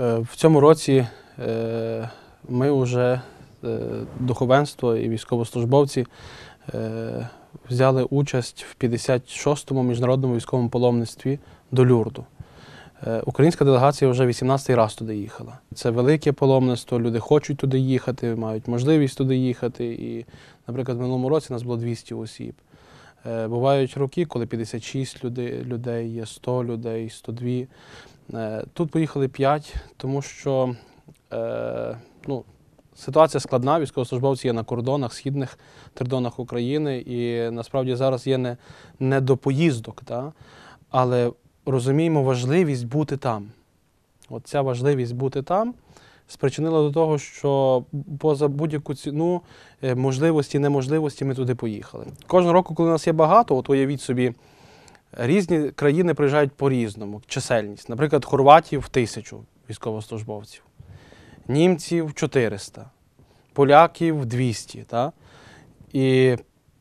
Е, В цьому році е, ми вже е, духовенство і військовослужбовці взяли участь в 56-му міжнародному військовому паломництві до Люрду. Українська делегація вже 18-й раз туди їхала. Це велике паломництво, люди хочуть туди їхати, мають можливість туди їхати. І, наприклад, в минулому році нас було 200 осіб. Е, Бувають роки, коли 56 людей, є 100 людей, 102. Е, Тут поїхали 5, тому що е, ну, ситуація складна, військовослужбовці є на кордонах, східних кордонах України, і насправді зараз є не, не до поїздок, та? але розуміємо важливість бути там. От ця важливість бути там спричинила до того, що поза будь-яку ціну е, можливості, неможливості ми туди поїхали. Кожного року, коли нас є багато, от уявіть собі, різні країни приїжджають по-різному, чисельність. Наприклад, хорватів тисячу військовослужбовців, німців 400, поляків 200. Та? І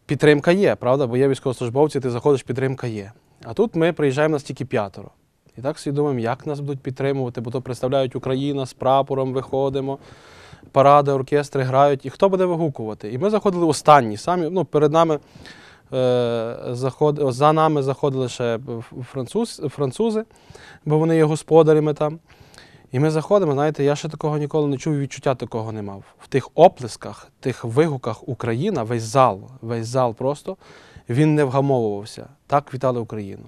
підтримка є, правда? Бо є військовослужбовці, ти заходиш, підтримка є. А тут ми приїжджаємо нас тільки п'ятеро. І так собі думаємо, як нас будуть підтримувати, бо то представляють Україна з прапором, виходимо, паради, оркестри грають. І хто буде вигукувати? І ми заходили останні, самі, ну, перед нами е, заход, за нами заходили ще француз, французи, бо вони є господарями там. І ми заходимо, знаєте, я ще такого ніколи не чув, відчуття такого не мав. В тих оплесках, тих вигуках Україна, весь зал, весь зал просто, він не вгамовувався. Так вітали Україну.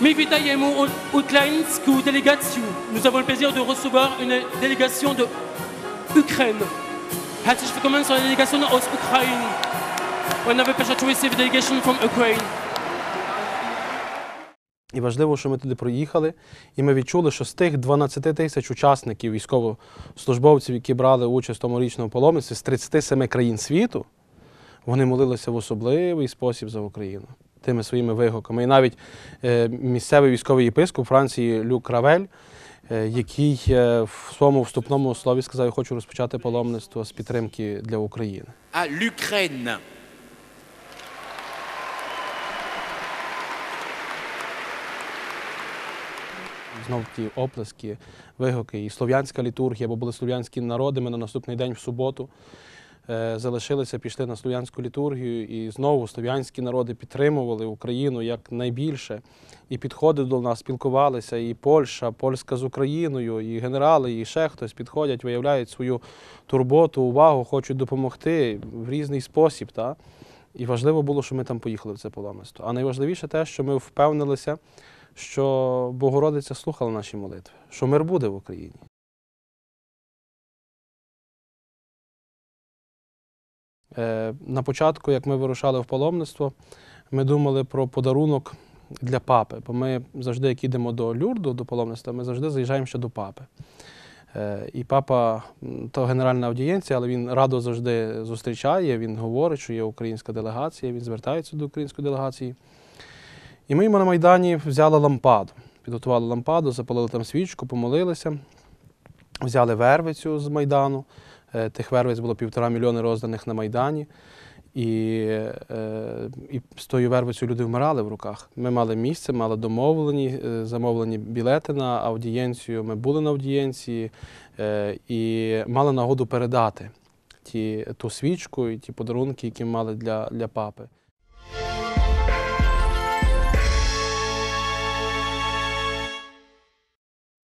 My witajemy u- ukraińską delegację. Nous avons le plaisir de recevoir une délégation de Ukraine. Herzlich willkommen zur Delegation aus Ukraine. A pleasure to receive delegation from Ukraine. І важливо, що ми туди проїхали, і ми відчули, що з тих 12 тисяч учасників, військовослужбовців, які брали участь в тому паломництві з 37 країн світу, вони молилися в особливий спосіб за Україну тими своїми вигуками. І навіть е, місцевий військовий єпископ Франції Люк Равель, е, який е, в своєму вступному слові сказав, я хочу розпочати паломництво з підтримки для України. à l'Ukraine. Знов ті оплески, вигуки, і слов'янська літургія, бо були слов'янські народи. Ми на наступний день в суботу залишилися, пішли на слов'янську літургію, і знову слов'янські народи підтримували Україну як найбільше. І підходили до нас, спілкувалися, і Польща, Польська з Україною, і генерали, і ще хтось підходять, виявляють свою турботу, увагу, хочуть допомогти в різний спосіб. Та? І важливо було, що ми там поїхали в це паломництво. А найважливіше те, що ми впевнилися, що Богородиця слухала наші молитви, що мир буде в Україні. На початку, як ми вирушали в паломництво, ми думали про подарунок для папи, бо ми завжди, як їдемо до Люрду, до паломництва, ми завжди заїжджаємо ще до папи. Е, І папа то генеральна аудієнція, але він радо завжди зустрічає, він говорить, що є українська делегація, він звертається до української делегації. І ми йому на Майдані взяли лампаду. Підготували лампаду, запалили там свічку, помолилися, взяли вервицю з Майдану. Е, Тих вервиць було півтора мільйони розданих на Майдані. І, е, і з тою вервицею люди вмирали в руках. Ми мали місце, мали домовлені, е, замовлені білети на аудієнцію. Ми були на аудієнції і мали нагоду передати ті, ту свічку і ті подарунки, які мали для, для папи.